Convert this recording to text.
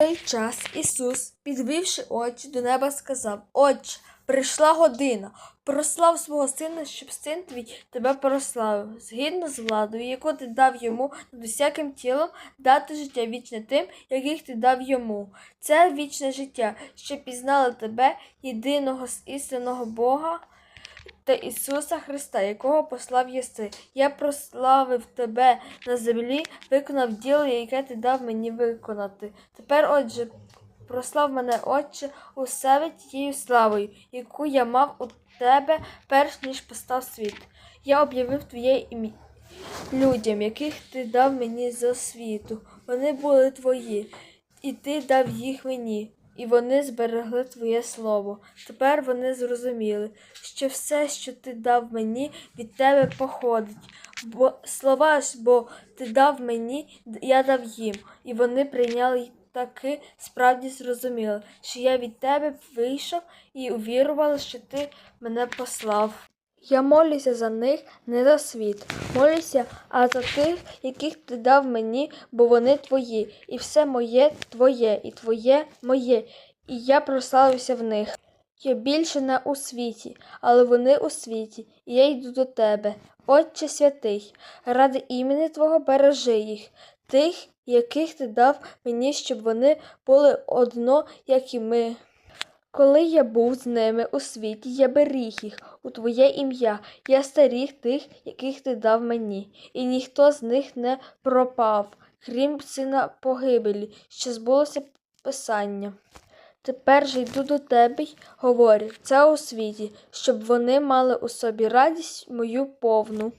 той час Ісус, підвівши очі до неба, сказав: Отче, прийшла година. Прослав свого сина, щоб син твій тебе прославив, згідно з владою, яку ти дав йому над усяким тілом, дати життя вічне тим, яких ти дав йому. Це вічне життя, що пізнали тебе, єдиного з істинного Бога та Ісуса Христа, якого послав єси. Я прославив тебе на землі, виконав діло, яке ти дав мені виконати. Тепер, отже, прослав мене, Отче, у себе тією славою, яку я мав у тебе, перш ніж постав світ. Я об'явив твоє ім'я людям, яких ти дав мені з світу. Вони були твої, і ти дав їх мені. І вони зберегли твоє слово. Тепер вони зрозуміли, що все, що ти дав мені, від тебе походить. Бо слова ж, бо ти дав мені, я дав їм, і вони прийняли таки справді зрозуміли, що я від тебе вийшов і увірували, що ти мене послав. Я молюся за них, не за світ. Молюся, а за тих, яких ти дав мені, бо вони твої, і все моє твоє, і твоє моє, і я прославився в них. Я більше не у світі, але вони у світі, і я йду до тебе, Отче святий, ради імені Твого бережи їх, тих, яких ти дав мені, щоб вони були одно, як і ми. Коли я був з ними у світі, я беріг їх у Твоє ім'я, я старіг тих, яких ти дав мені, і ніхто з них не пропав, крім сина погибелі, що збулося Писання. Тепер же йду до тебе й говорю це у світі, щоб вони мали у собі радість мою повну.